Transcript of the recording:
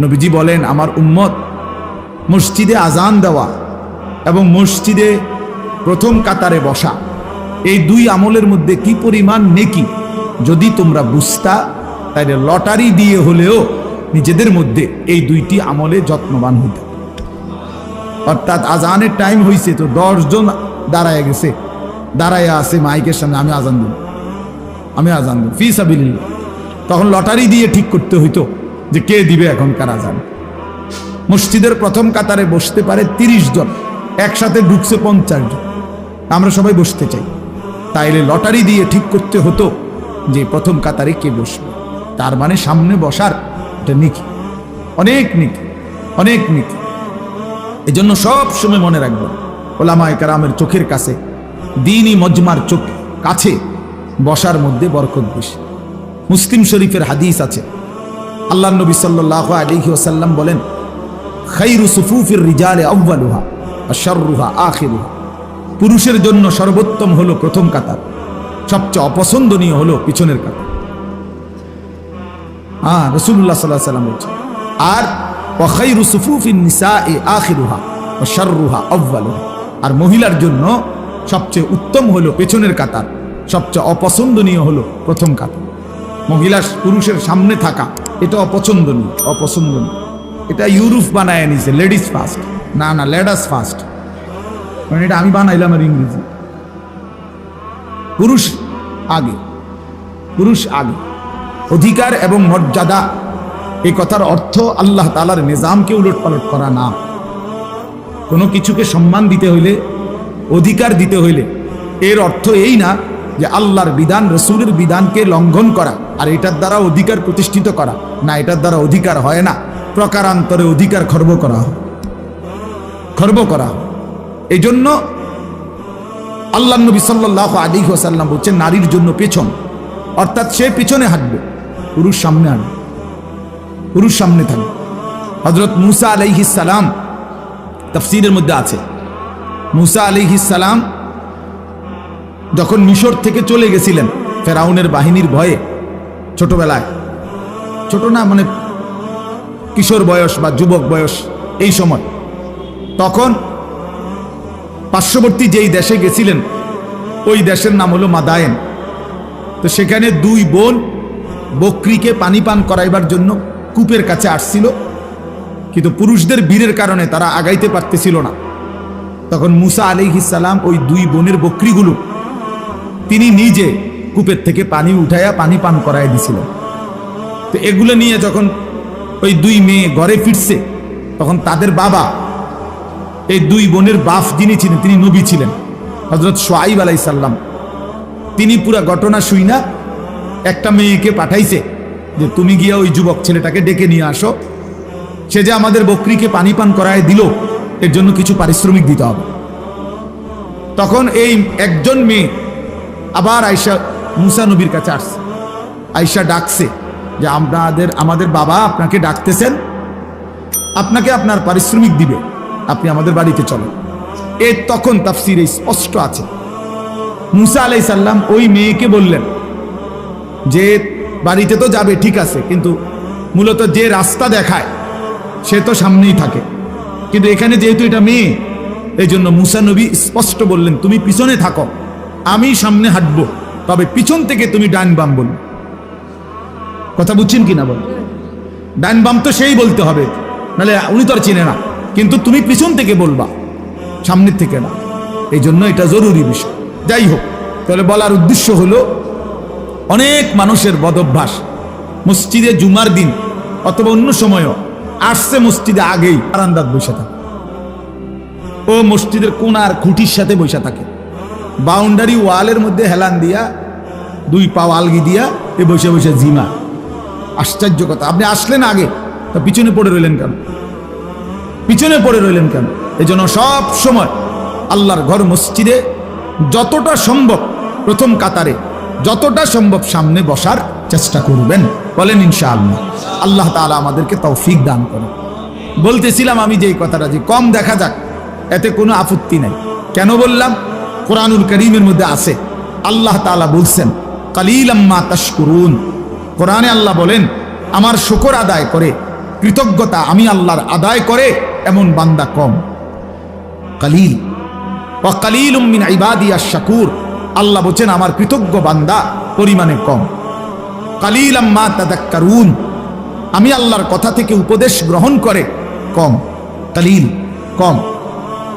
নবীজি বলেন, আমার উম্মত মসজিদে আজান দেওয়া এবং মসজিদে প্রথম কাতারে বসা, এই দুই আমলের মধ্যে কি পরিমাণ নেকি? যদি তোমরা বুঝতা তাহলে লটারি দিয়ে হলেও নিজেদের মধ্যে এই দুইটি আমলে যত্নবান হইত অর্থাৎ আজানের টাইম হয়েছে তো দশজন দাঁড়ায় গেছে। দাঁড়ায় আছে মাইকের সামনে, আমি আজান দিব, আমি আজান দিব, ফি সাবিল্লাহ তখন লটারি দিয়ে ঠিক করতে হইতো। যে কে দিবে এখনকার আজান মসজিদের প্রথম কাতারে বসতে পারে তিরিশ জন, একসাথে ঢুকছে পঞ্চাশ জন। আমরা সবাই বসতে চাই। তাইলে লটারি দিয়ে ঠিক করতে হতো যে প্রথম কাতারে কে বসবে। তার মানে সামনে বসার এটা নিকি। অনেক নিকি অনেক নিকি। এজন্য সব সময় মনে রাখব ওলামায় কারামের চোখের কাছে, দিনই মজমার চোখ কাছে বসার মধ্যে বরকত বেশি। মুসলিম শরীফের হাদিস আছে আল্লাহ নবী সাল্লাহ আলিহি ওসাল্লাম বলেন, খাইরু সুফুফির রিজালে আব্বালুহা আশারুহা আখিরুহা। পুরুষের জন্য সর্বোত্তম হলো প্রথম কাতার, সবচেয়ে অপছন্দনীয় হলো পিছনের কাতার। হ্যাঁ রসুল্লাহ সাল্লাহ সাল্লাম বলছে আর ওয়াখাইরু সুফুফিন নিসা এ আখিরুহা শাররুহা আব্বালুহা আর মহিলার জন্য সবচেয়ে উত্তম হলো পেছনের কাতার, সবচেয়ে অপছন্দনীয় হলো প্রথম কাতার। মহিলা পুরুষের সামনে থাকা, এটা অপছন্দনীয় অপছন্দনীয়। এটা ইউরোপ বানায় নিছে লেডিস ফার্স্ট। না না, লেডাস ফার্স্ট। মানে এটা আমি বানাইলাম আর ইংরেজি। পুরুষ আগে পুরুষ আগে। অধিকার এবং মর্যাদা এই কথার অর্থ আল্লাহ তালার নিজামকে উলট পালট করা না। কোনো কিছুকে সম্মান দিতে হইলে, অধিকার দিতে হইলে, এর অর্থ এই না যে আল্লাহর বিধান, রসুলের বিধানকে লঙ্ঘন করা। আর এটার দ্বারা অধিকার প্রতিষ্ঠিত করা। না, এটার দ্বারা অধিকার হয় না। প্রকারান্তরে অধিকার খর্ব করা। খর্ব করা। এই জন্য আল্লাহ নবী সাল্লাহ আলী ওসাল্লাম বলছেন, নারীর জন্য পেছন। অর্থাৎ সে পিছনে হাঁটবে, পুরুষ সামনে হাঁটবে। পুরুষ সামনে থাকবে। হজরত মুসা সালাম, তফসিরের মধ্যে আছে। মুসা সালাম যখন মিশর থেকে চলে গেছিলেন, ফেরাউনের বাহিনীর ভয়ে ছোটবেলায়। ছোট না মানে কিশোর বয়স বা যুবক বয়স, এই সময়। তখন পার্শ্ববর্তী যেই দেশে গেছিলেন, ওই দেশের নাম হলো মাদায়েন। তো সেখানে দুই বোন বকরিকে পানি পান করাইবার জন্য কূপের কাছে আসছিল, কিন্তু পুরুষদের বীরের কারণে তারা আগাইতে পারতেছিল না। তখন মুসা আলিহিসাল্লাম ওই দুই বোনের বকরিগুলো, তিনি নিজে কূপের থেকে পানি উঠাইয়া পানি পান করাই দিছিলেন তো এগুলো নিয়ে যখন ওই দুই মেয়ে ঘরে ফিরছে, তখন তাদের বাবা, এই দুই বোনের বাপ যিনি ছিলেন, তিনি নবী ছিলেন হজরত সোয়াইব আলাইসাল্লাম তিনি পুরা ঘটনা শুই না, একটা মেয়েকে পাঠাইছে যে, তুমি গিয়া ওই যুবক ছেলেটাকে ডেকে নিয়ে আসো। সে যে আমাদের বকরিকে পানি পান করায় দিল, এর জন্য কিছু পারিশ্রমিক দিতে হবে। তখন এই একজন মেয়ে আবার আয়সা মুসা নবীর কাছে আসছে। আয়সা ডাকছে যে আপনাদের আমাদের বাবা আপনাকে ডাকতেছেন। আপনাকে আপনার পারিশ্রমিক দিবে। আপনি আমাদের বাড়িতে চলেন। এ তখন তাফসিরে স্পষ্ট আছে। মুসা আলাই সাল্লাম ওই মেয়েকে বললেন যে, বাড়িতে তো যাবে, ঠিক আছে, কিন্তু মূলত যে রাস্তা দেখায়, সে তো সামনেই থাকে। কিন্তু এখানে যেহেতু এটা মেয়ে এই জন্য মুসা নবী স্পষ্ট বললেন, তুমি পিছনে থাকো, আমি সামনে হাঁটবো। তবে পিছন থেকে তুমি ডান বাম বলবে। কথা বুঝছেন কিনা বল? ডান বাম তো সেই বলতে হবে, নাহলে উনি তো আর চিনে না। কিন্তু তুমি পিছন থেকে বলবা, সামনের থেকে না। এই জন্য এটা জরুরি বিষয়। যাই হোক, তাহলে বলার উদ্দেশ্য হলো, অনেক মানুষের বদভ্যাস। মসজিদে জুমার দিন অথবা অন্য সময়ও আসছে মসজিদে আগেই আরান্দাত বসে থাকে। ও মসজিদের কোনার খুঁটির সাথে বসে থাকে। বাউন্ডারি ওয়ালের মধ্যে হেলান দিয়া, দুই পা আলগি দিয়া এ বসে বসে জিমা। আশ্চর্য কথা। আপনি আসলেন আগে, তা পিছনে পড়ে রইলেন কেন? পিছনে পড়ে রইলেন কেন? এই জন্য সব সময় আল্লাহর ঘর মসজিদে যতটা সম্ভব প্রথম কাতারে, যতটা সম্ভব সামনে বসার চেষ্টা করবেন। বলেন ইনশাআল্লাহ। আল্লাহ তাআলা আমাদেরকে তৌফিক দান করে বলতেছিলাম আমি যে কথাটা, যে কম দেখা যাক, এতে কোনো আপত্তি নাই। কেন বললাম? কোরআনুল করিমের মধ্যে আছে। আল্লাহ তাআলা বলছেন কালিলাম্মা তাশকুরুন। কোরআনে আল্লাহ বলেন, আমার শুকর আদায় করে, কৃতজ্ঞতা আমি আল্লাহর আদায় করে, এমন বান্দা কম। কালিল ও কালিল উম্মিন ইবাদিয়া শাকুর আল্লাহ বলছেন, আমার কৃতজ্ঞ বান্দা পরিমাণে কম। কালিল আম্মা তাদাক্কারুন। আমি আল্লাহর কথা থেকে উপদেশ গ্রহণ করে কম। কালিল, কম।